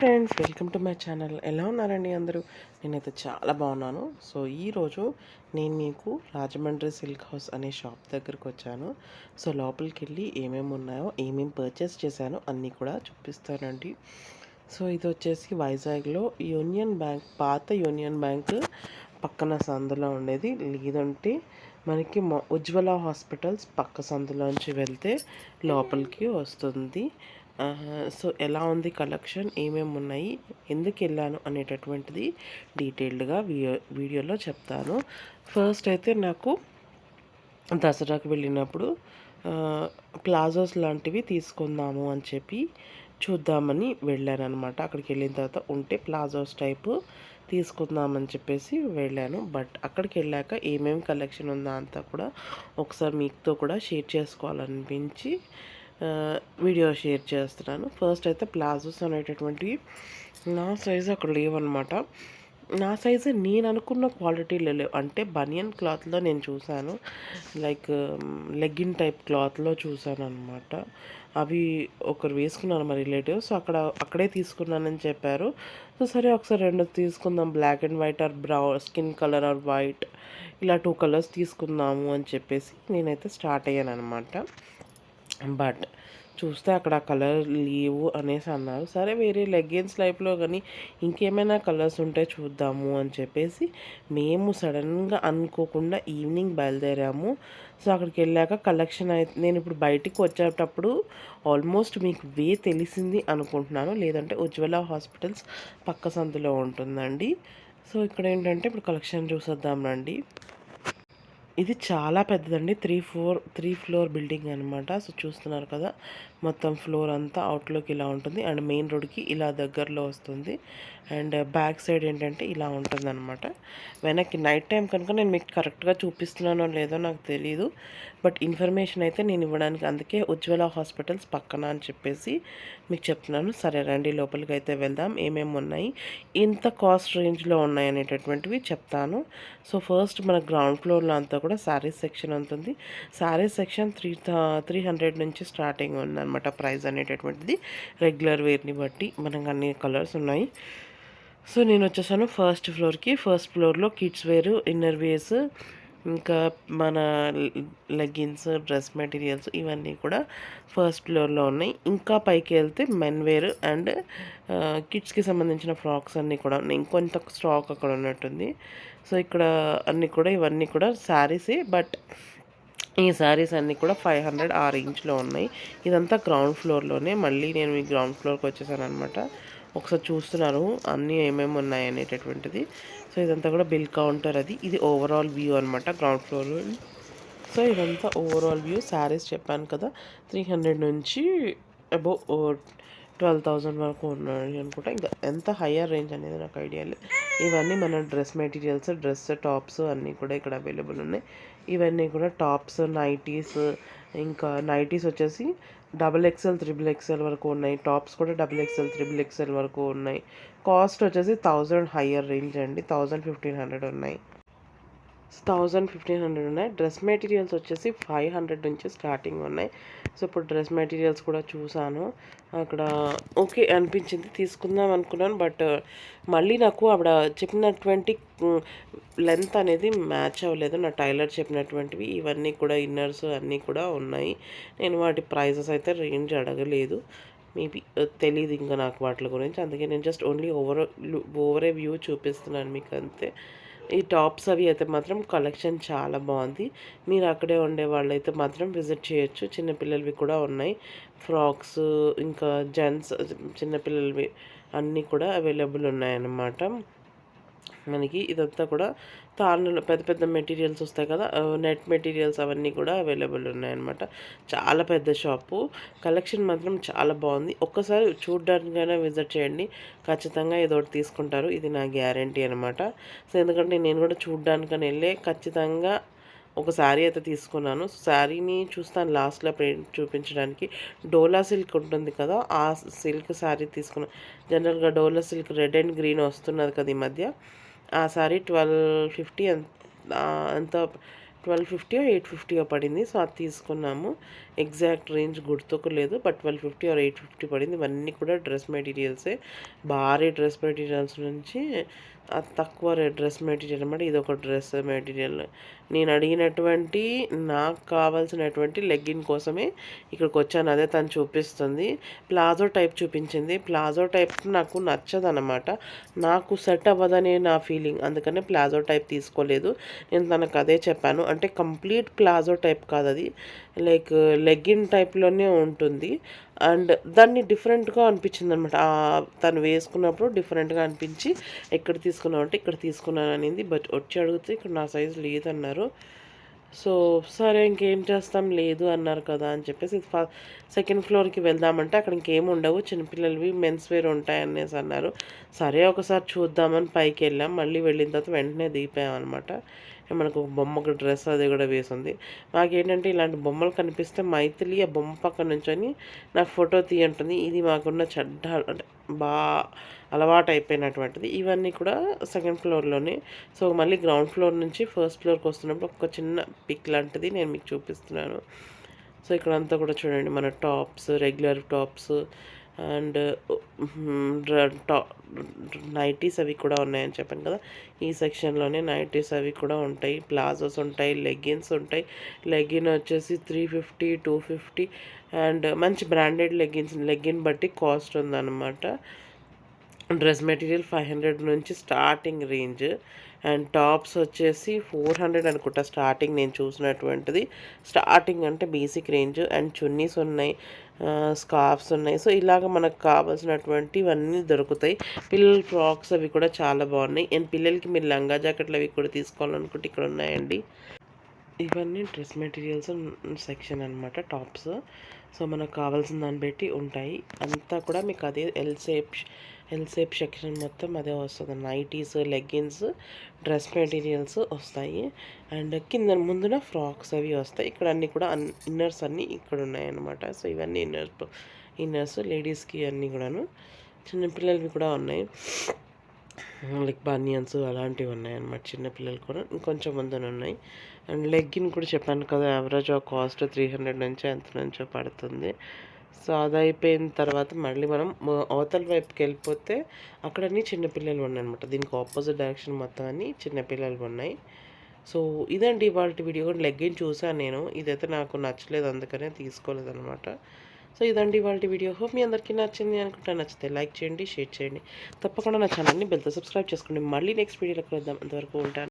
Friends welcome to my channel ఎలా ఉన్నారండి అందరూ? నేనైతే చాలా బాగున్నాను. సో ఈరోజు నేను మీకు రాజమండ్రి సిల్క్ హౌస్ అనే షాప్ దగ్గరకు వచ్చాను. సో లోపలికి వెళ్ళి ఏమేమి ఉన్నాయో ఏమేమి పర్చేస్ చేశానో అన్నీ కూడా చూపిస్తానండి. సో ఇది వచ్చేసి వైజాగ్లో యూనియన్ బ్యాంక్ పాత యూనియన్ బ్యాంక్ పక్కన సందులో ఉండేది. లేదంటే మనకి ఉజ్వల హాస్పిటల్స్ పక్క సందులోంచి వెళ్తే లోపలికి వస్తుంది. సో ఎలా ఉంది కలెక్షన్? ఏమేమి ఉన్నాయి? ఎందుకు వెళ్ళాను అనేటటువంటిది డీటెయిల్డ్గా వీడియో వీడియోలో చెప్తాను. ఫస్ట్ అయితే నాకు దసరాకు వెళ్ళినప్పుడు ప్లాజోస్ లాంటివి తీసుకుందాము అని చెప్పి చూద్దామని వెళ్ళాను అనమాట అక్కడికి వెళ్ళిన తర్వాత ఉంటే ప్లాజోస్ టైపు తీసుకుందామని చెప్పేసి వెళ్ళాను. బట్ అక్కడికి వెళ్ళాక ఏమేమి కలెక్షన్ ఉందా అంతా కూడా ఒకసారి మీతో కూడా షేర్ చేసుకోవాలనిపించి వీడియో షేర్ చేస్తున్నాను. ఫస్ట్ అయితే ప్లాజోస్ అనేటటువంటివి. నా సైజు అక్కడ లేవన్నమాట. నా సైజు నేను అనుకున్న క్వాలిటీలో లేవు. అంటే బనియన్ క్లాత్లో నేను చూశాను. లైక్ లెగ్గిన్ టైప్ క్లాత్లో చూశాను అనమాట అవి ఒకరు వేసుకున్నారు మా రిలేటివ్స్ అక్కడ అక్కడే తీసుకున్నానని చెప్పారు. సో సరే ఒకసారి రెండు తీసుకుందాం. Black and white or brown skin colour or white ఇలా టూ కలర్స్ తీసుకుందాము అని చెప్పేసి నేనైతే స్టార్ట్ అయ్యాను అనమాట బట్ చూస్తే అక్కడ కలర్ లేవు అనేసి అన్నారు. సరే వేరే లెగ్గిన్స్ లైఫ్లో కానీ ఇంకేమైనా కలర్స్ ఉంటే చూద్దాము అని చెప్పేసి మేము సడన్గా అనుకోకుండా ఈవినింగ్ బయలుదేరాము. సో అక్కడికి వెళ్ళాక కలెక్షన్ అయితే నేను ఇప్పుడు బయటికి వచ్చేటప్పుడు ఆల్మోస్ట్ మీకు వే తెలిసింది అనుకుంటున్నాను. లేదంటే ఉజ్వల హాస్పిటల్స్ పక్క సందులో ఉంటుందండి. సో ఇక్కడ ఏంటంటే ఇప్పుడు కలెక్షన్ చూసేద్దాం రండి. ఇది చాలా పెద్దదండి. Three four three floor building అనమాట సో చూస్తున్నారు కదా మొత్తం ఫ్లోర్ అంతా అవుట్లోకి ఇలా ఉంటుంది. అండ్ మెయిన్ రోడ్కి ఇలా దగ్గరలో వస్తుంది. అండ్ బ్యాక్ సైడ్ ఏంటంటే ఇలా ఉంటుంది అనమాట వెనక్కి నైట్ టైం కనుక నేను మీకు కరెక్ట్గా చూపిస్తున్నానో లేదో నాకు తెలియదు బట్ ఇన్ఫర్మేషన్ అయితే నేను ఇవ్వడానికి అందుకే ఉజ్వల హాస్పిటల్స్ పక్కన అని చెప్పేసి మీకు చెప్తున్నాను. సరే రండి లోపలికి అయితే వెళ్దాం. ఏమేమి ఉన్నాయి? ఇంత కాస్ట్ రేంజ్లో ఉన్నాయి అనేటటువంటివి చెప్తాను. సో ఫస్ట్ మన గ్రౌండ్ ఫ్లోర్లో అంతా కూడా శారీస్ సెక్షన్ ఉంటుంది. Sarees section three three hundred నుంచి స్టార్టింగ్ ఉందన్నమాట ప్రైస్ అనేటటువంటిది. రెగ్యులర్ వేర్ని బట్టి మనకు అన్ని కలర్స్ ఉన్నాయి. సో నేను వచ్చేసాను ఫస్ట్ ఫ్లోర్కి. ఫస్ట్ ఫ్లోర్లో కిడ్స్ వేర్ ఇన్నర్ వేర్స్ ఇంకా మన లెగ్గిన్స్ డ్రెస్ మెటీరియల్స్ ఇవన్నీ కూడా ఫస్ట్ ఫ్లోర్లో ఉన్నాయి. ఇంకా పైకి వెళ్తే మెన్ వేర్ అండ్ కిడ్స్కి సంబంధించిన ఫ్రాక్స్ అన్నీ కూడా ఉన్నాయి. ఇంకొంత స్టాక్ అక్కడ ఉన్నట్టుంది. సో ఇక్కడ అన్నీ కూడా ఇవన్నీ కూడా శారీసే బట్ ఈ శారీస్ అన్నీ కూడా ఫైవ్ హండ్రెడ్ ఆ రేంజ్లో ఉన్నాయి. ఇదంతా గ్రౌండ్ ఫ్లోర్లోనే. మళ్ళీ నేను ఈ గ్రౌండ్ ఫ్లోర్కి వచ్చేసాను అనమాట ఒకసారి చూస్తున్నారు అన్నీ ఏమేమి ఉన్నాయి అనేటటువంటిది. సో ఇదంతా కూడా బిల్ కౌంటర్ అది. ఇది ఓవరాల్ వ్యూ అనమాట గ్రౌండ్ ఫ్లోర్ సో ఇదంతా ఓవరాల్ వ్యూ శారీస్ చెప్పాను కదా త్రీ హండ్రెడ్ నుంచి అబో ట్వెల్వ్ థౌజండ్ వరకు ఉన్నాయి అనుకుంటా. ఇంకా ఎంత హయ్యర్ రేంజ్ అనేది నాకు ఐడియా లేదు. ఇవన్నీ మన డ్రెస్ మెటీరియల్స్ డ్రెస్ టాప్స్ అన్నీ కూడా ఇక్కడ అవైలబుల్ ఉన్నాయి. ఇవన్నీ కూడా టాప్స్ నైటీస్ ఇంకా నైటీస్ వచ్చేసి డబుల్ ఎక్స్ఎల్ త్రిబుల్ ఎక్స్ఎల్ వరకు ఉన్నాయి. టాప్స్ కూడా డబుల్ ఎక్స్ఎల్ త్రిబుల్ ఎక్స్ఎల్ వరకు ఉన్నాయి. కాస్ట్ వచ్చేసి థౌజండ్ హయ్యర్ రేంజ్ అండి. థౌజండ్ ఫిఫ్టీన్ హండ్రెడ్ ఉన్నాయి. థౌజండ్ ఫిఫ్టీన్ హండ్రెడ్ ఉన్నాయి. డ్రెస్ మెటీరియల్స్ వచ్చేసి ఫైవ్ హండ్రెడ్ నుంచి స్టార్టింగ్ ఉన్నాయి. సో ఇప్పుడు డ్రెస్ మెటీరియల్స్ కూడా చూసాను. అక్కడ ఓకే అనిపించింది. తీసుకుందాం అనుకున్నాను. బట్ uh, మళ్ళీ నాకు ఆవిడ చెప్పినటువంటి లెంత్ అనేది మ్యాచ్ అవ్వలేదు. నా టైలర్ చెప్పినటువంటివి ఇవన్నీ కూడా ఇన్నర్స్ అన్నీ కూడా ఉన్నాయి. నేను వాటి ప్రైజెస్ అయితే రేంజ్ అడగలేదు. మేబీ uh, తెలియదు ఇంకా నాకు వాటి గురించి. అందుకే నేను జస్ట్ ఓన్లీ ఓవర్ ఓవరే వ్యూ చూపిస్తున్నాను మీకు అంతే ఈ టాప్స్ అవి అయితే మాత్రం కలెక్షన్ చాలా బాగుంది. మీరు అక్కడే ఉండే వాళ్ళైతే మాత్రం విజిట్ చేయొచ్చు. చిన్నపిల్లలవి కూడా ఉన్నాయి. ఫ్రాక్స్ ఇంకా జెంట్స్ చిన్నపిల్లలవి అన్నీ కూడా అవైలబుల్ ఉన్నాయన్నమాట. మనకి ఇదంతా కూడా తాళ్ళు పెద్ద పెద్ద మెటీరియల్స్ వస్తాయి కదా నెట్ మెటీరియల్స్ అవన్నీ కూడా అవైలబుల్ ఉన్నాయన్నమాట. చాలా పెద్ద షాపు కలెక్షన్ మాత్రం చాలా బాగుంది. ఒక్కసారి చూడడానికైనా విజిట్ చేయండి. ఖచ్చితంగా ఏదో ఒకటి తీసుకుంటారు. ఇది నా గ్యారంటీ అనమాట సో ఎందుకంటే నేను కూడా చూడ్డానికని వెళ్ళే ఖచ్చితంగా ఒక శారీ అయితే తీసుకున్నాను. శారీని చూస్తాను లాస్ట్లో ప్రింట్ చూపించడానికి. డోలా సిల్క్ ఉంటుంది కదా ఆ సిల్క్ శారీ తీసుకున్నాను జనరల్గా Dola silk red and green వస్తున్నది కదా ఈ మధ్య. సారీ ట్వెల్వ్ ఫిఫ్టీ అంత ట్వెల్వ్ ఫిఫ్టీ ఎయిట్ ఫిఫ్టీయో పడింది. సో అది తీసుకున్నాము. ఎగ్జాక్ట్ రేంజ్ గుర్తుకు లేదు but twelve fifty or eight fifty పడింది. ఇవన్నీ కూడా డ్రెస్ మెటీరియల్సే. భారీ డ్రెస్ మెటీరియల్స్ నుంచి తక్కువ రేట్ డ్రెస్ మెటీరియల్ అనమాట ఇది ఒక డ్రెస్ మెటీరియల్. నేను అడిగినటువంటి నాకు కావాల్సినటువంటి లెగ్గిన్ కోసమే ఇక్కడికి వచ్చాను అదే తను చూపిస్తుంది. ప్లాజో టైప్ చూపించింది. ప్లాజో టైప్ నాకు నచ్చదనమాట నాకు సెట్ అవ్వదనే నా ఫీలింగ్. అందుకనే ప్లాజో టైప్ తీసుకోలేదు. నేను తనకు అదే చెప్పాను. అంటే కంప్లీట్ ప్లాజో టైప్ కాదు అది లైక్ లెగ్గిన్ టైప్లోనే ఉంటుంది. అండ్ దాన్ని డిఫరెంట్గా అనిపించింది అనమాట తను వేసుకున్నప్పుడు డిఫరెంట్గా అనిపించి ఎక్కడ తీసుకున్నావు అంటే ఇక్కడ తీసుకున్నాను అనేది. బట్ వచ్చి అడిగితే ఇక్కడ నా సైజు లేదన్నారు. సో సరే ఇంకేం చేస్తాం? లేదు అన్నారు కదా అని చెప్పేసి ఫస్ట్ సెకండ్ ఫ్లోర్కి వెళ్దామంటే అక్కడ ఇంకేం ఉండవు. చిన్నపిల్లలవి మెన్స్ వేర్ ఉంటాయి అనేసి అన్నారు. సరే ఒకసారి చూద్దామని పైకి వెళ్ళాం. మళ్ళీ వెళ్ళిన తర్వాత వెంటనే దిగిపోయాం అనమాట మనకు బొమ్మ ఒక డ్రెస్ అది కూడా వేసింది. మాకేంటంటే ఇలాంటి బొమ్మలు కనిపిస్తే మైథిలి ఆ బొమ్మ పక్కన నుంచొని నాకు ఫోటో తీయంటుంది. ఇది మాకున్న చెడ్డ అంటే బాగా అలవాటు అయిపోయినటువంటిది ఇవన్నీ కూడా సెకండ్ ఫ్లోర్లోనే. సో మళ్ళీ గ్రౌండ్ ఫ్లోర్ నుంచి ఫస్ట్ ఫ్లోర్కి వస్తున్నప్పుడు ఒక చిన్న పిక్ లాంటిది నేను మీకు చూపిస్తున్నాను. సో ఇక్కడ అంతా కూడా చూడండి మన tops regular tops and nighties అవి కూడా ఉన్నాయని చెప్పాను కదా. ఈ సెక్షన్లోనే నైటీస్ అవి కూడా ఉంటాయి. ప్లాజోస్ ఉంటాయి లెగ్గిన్స్ ఉంటాయి. లెగ్గిన్ వచ్చేసి three fifty two fifty and మంచి బ్రాండెడ్ లెగ్గిన్స్ లెగ్గిన్ బట్టి కాస్ట్ ఉందన్నమాట. డ్రెస్ మెటీరియల్ ఫైవ్ హండ్రెడ్ నుంచి స్టార్టింగ్ రేంజ్. అండ్ టాప్స్ వచ్చేసి ఫోర్ హండ్రెడ్ అనుకుంటా స్టార్టింగ్ నేను చూసినటువంటిది. స్టార్టింగ్ అంటే బేసిక్ రేంజ్. అండ్ చున్నీస్ ఉన్నాయి స్కార్ఫ్స్ ఉన్నాయి. సో ఇలాగ మనకు కావాల్సినటువంటి ఇవన్నీ దొరుకుతాయి. పిల్లల ఫ్రాక్స్ అవి కూడా చాలా బాగున్నాయి. అండ్ పిల్లలకి మీరు లంగా జాకెట్లు అవి కూడా తీసుకోవాలనుకుంటే ఇక్కడ ఉన్నాయండి. ఇవన్నీ డ్రెస్ మెటీరియల్స్ సెక్షన్ అనమాట టాప్స్. సో మనకు కావాల్సిన దాన్ని బట్టి ఉంటాయి. అంతా కూడా మీకు అదే L shape L shape section మొత్తం అదే వస్తుంది. నైటీస్ లెగ్గిన్స్ డ్రెస్ మెటీరియల్స్ వస్తాయి. అండ్ కింద ముందున ఫ్రాక్స్ అవి వస్తాయి. ఇక్కడ అన్నీ కూడా ఇన్నర్స్ అన్నీ ఇక్కడ ఉన్నాయన్నమాట. సో ఇవన్నీ ఇన్నర్స్ ఇన్నర్స్ లేడీస్కి అన్నీ కూడాను. చిన్నపిల్లలవి కూడా ఉన్నాయి. లైక్ బనియన్స్ అలాంటివి ఉన్నాయన్నమాట చిన్నపిల్లలు కూడా ఇంకొంచెం ముందున ఉన్నాయి. అండ్ లెగ్గిన్ కూడా చెప్పాను కదా యావరేజ్ కాస్ట్ త్రీ హండ్రెడ్ నుంచి ఎంత నుంచో పడుతుంది. సో అది అయిపోయిన తర్వాత మళ్ళీ మనం అవతల వైపుకి వెళ్ళిపోతే అక్కడ అన్నీ చిన్నపిల్లలు ఉన్నాయి అనమాట దీనికి ఆపోజిట్ డైరెక్షన్ మొత్తం అన్నీ చిన్నపిల్లలు ఉన్నాయి. సో ఇదండి ఇవాళ వీడియో. కూడా లెగ్గిన్ చూసాను నేను. ఇదైతే నాకు నచ్చలేదు అందుకనే తీసుకోలేదు అనమాట సో ఇదండి వాళ్ళ వీడియో. హోప్ మీ అందరికీ నచ్చింది అనుకుంటా. నచ్చితే లైక్ చేయండి షేర్ చేయండి. తప్పకుండా నా ఛానల్ని బెల్తో సబ్స్క్రైబ్ చేసుకోండి. మళ్ళీ నెక్స్ట్ వీడియోలో వద్దాం అంతవరకు ఉంటాను.